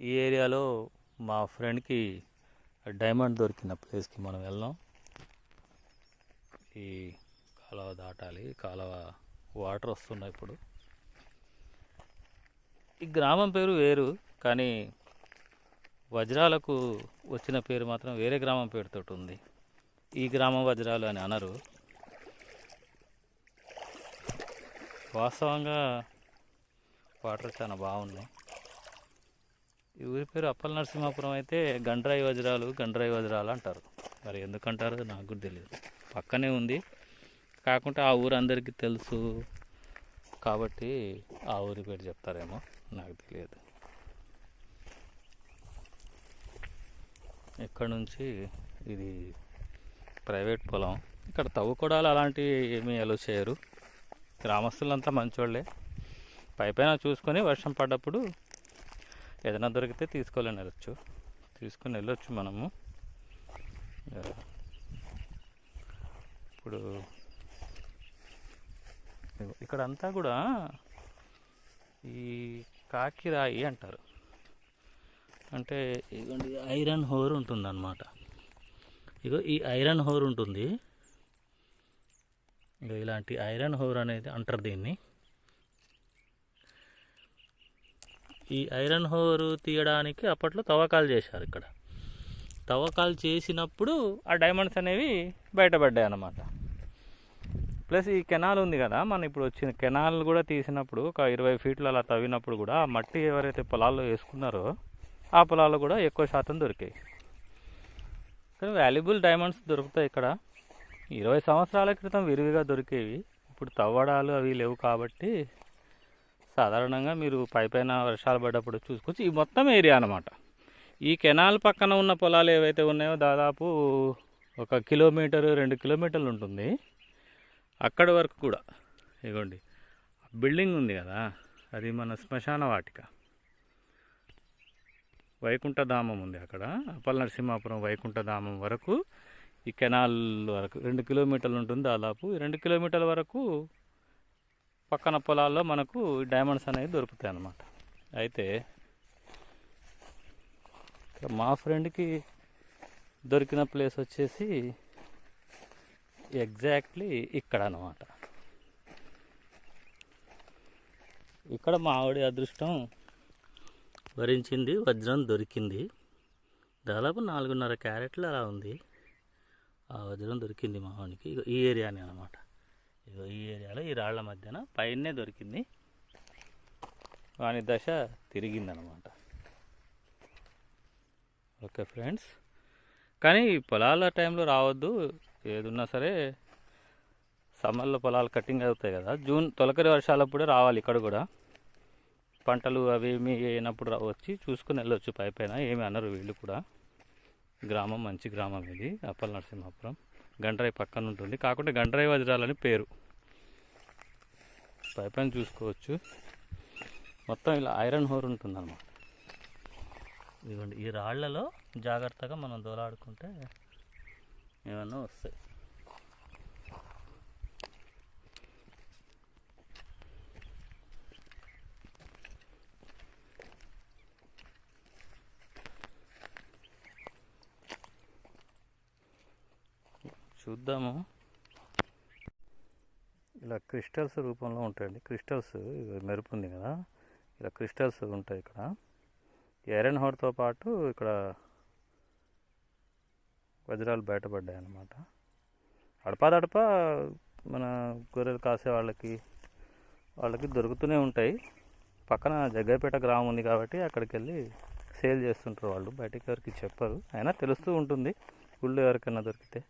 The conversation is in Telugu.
ఈ ఏరియాలో మా ఫ్రెండ్కి డైమండ్ దొరికిన ప్లేస్కి మనం వెళ్దాం. ఈ కాలువ దాటాలి. కాలువ వాటర్ వస్తున్నాయి ఇప్పుడు. ఈ గ్రామం పేరు వేరు కానీ వజ్రాలకు వచ్చిన పేరు మాత్రం వేరే గ్రామం పేరుతో ఉంది. ఈ గ్రామం వజ్రాలు అని అనరు. వాస్తవంగా వాటర్ చాలా బాగున్నాయి. ఈ ఊరి పేరు అప్పల నరసింహాపురం అయితే గండ్రాయి వజ్రాలు గండ్రాయి వజ్రాలు అంటారు. మరి ఎందుకంటారు నాకు కూడా తెలియదు పక్కనే ఉంది. కాకుండా ఆ ఊరు అందరికీ తెలుసు. కాబట్టి ఆ ఊరి పేరు చెప్తారేమో నాకు తెలియదు ఇక్కడ నుంచి ఇది ప్రైవేట్ పొలం. ఇక్కడ తవ్వుకోవడాలు అలాంటివి ఏమీ అలో చేయరు. గ్రామస్తులంతా మంచోళ్ళే. పైపైన చూసుకొని వర్షం పడ్డప్పుడు ఏదైనా దొరికితే తీసుకొని వెళ్ళొచ్చు. తీసుకొని వెళ్ళొచ్చు మనము. ఇప్పుడు ఇక్కడ అంతా కూడా ఈ కాకిరాయి అంటారు. అంటే ఇదిగోండి ఐరన్ హోర్ ఉంటుందన్నమాట. ఇగో ఈ ఐరన్ హోర్ ఉంటుంది. ఇగో ఇలాంటి ఐరన్ హోర్ అనేది అంటారు దీన్ని. ఈ ఐరన్ హోరు తీయడానికి అప్పట్లో తవ్వకాలు చేశారు ఇక్కడ. తవ్వకాలు చేసినప్పుడు ఆ డైమండ్స్ అనేవి బయటపడ్డాయి అన్నమాట. ప్లస్ ఈ కెనాల్ ఉంది కదా మనం ఇప్పుడు వచ్చిన కెనాల్ కూడా తీసినప్పుడు ఒక ఇరవై ఫీట్లు అలా తవ్వినప్పుడు కూడా ఆ మట్టి ఎవరైతే పొలాల్లో వేసుకున్నారో ఆ పొలాల్లో కూడా ఎక్కువ శాతం దొరికాయి. కానీ వాల్యుబుల్ డైమండ్స్ దొరుకుతాయి ఇక్కడ. ఇరవై సంవత్సరాల క్రితం విరివిగా దొరికేవి. ఇప్పుడు తవ్వడాలు అవి లేవు కాబట్టి సాధారణంగా మీరు పైపైన వర్షాలు పడ్డప్పుడు చూసుకోవచ్చు ఈ మొత్తం ఏరియా అనమాట ఈ కెనాల్ పక్కన ఉన్న పొలాలు ఏవైతే ఉన్నాయో దాదాపు ఒక కిలోమీటర్ రెండు కిలోమీటర్లు ఉంటుంది. అక్కడి వరకు కూడా ఇగోండి బిల్డింగ్ ఉంది కదా అది మన శ్మశాన వాటిక. వైకుంఠధామం ఉంది అక్కడ అప్పల నరసింహాపురం వైకుంఠధామం వరకు ఈ కెనాల్ వరకు రెండు కిలోమీటర్లు ఉంటుంది దాదాపు. రెండు కిలోమీటర్ల వరకు పక్కన పొలాల్లో మనకు డైమండ్స్ అనేవి దొరుకుతాయి అన్నమాట. అయితే మా ఫ్రెండ్కి దొరికిన ప్లేస్ వచ్చేసి ఎగ్జాక్ట్లీ ఇక్కడ అన్నమాట. ఇక్కడ మా ఆవిడ అదృష్టం వరించింది వజ్రం దొరికింది. దాదాపు నాలుగున్నర క్యారెట్లు అలా ఉంది. ఆ వజ్రం దొరికింది మా ఆవిడకి. ఈ ఏరియానే అనమాట ఇగో ఈ ఏరియాలో ఈ రాళ్ళ మధ్యన పైనే దొరికింది. వాని దశ తిరిగిందనమాట ఓకే ఫ్రెండ్స్. కానీ పొలాల టైంలో రావద్దు. ఏదున్నా సరే సమ్మర్లో పొలాలు కటింగ్ అవుతాయి కదా. జూన్ తొలకరి వర్షాలప్పుడే రావాలి ఇక్కడ కూడా. పంటలు అవి ఏమి అయినప్పుడు వచ్చి చూసుకుని వెళ్ళొచ్చు. పై పైన ఏమి అనరు వీళ్ళు కూడా. గ్రామం మంచి గ్రామం ఇది. అప్పల నరసింహాపురం గండ్రాయి పక్కన ఉంటుంది. కాకుంటే గండ్రాయి వజ్రాలని పేరు. పై చూసుకోవచ్చు. మొత్తం ఇలా ఐరన్ హోర్ ఉంటుందన్నమాట. ఇదిగోండి ఈ రాళ్ళలో జాగ్రత్తగా మనం దోలాడుకుంటే ఏమన్నా వస్తాయి. చూద్దాము. ఇలా క్రిస్టల్స్ రూపంలో ఉంటాయండి. క్రిస్టల్స్ మెరుపు ఉంది కదా. ఇలా క్రిస్టల్స్ ఉంటాయి ఇక్కడ. ఈ ఐరన్ హోర్తో పాటు ఇక్కడ వజ్రాలు బయటపడ్డాయి అన్నమాట అడపాదడప మన గొర్రెలు కాసే వాళ్ళకి వాళ్ళకి దొరుకుతూనే ఉంటాయి. పక్కన జగ్గైపేట గ్రామం ఉంది కాబట్టి అక్కడికి వెళ్ళి సేల్ చేస్తుంటారు వాళ్ళు. బయటికి ఎవరికి చెప్పరు. అయినా తెలుస్తూ ఉంటుంది. గుళ్ళు ఎవరికైనా దొరికితే.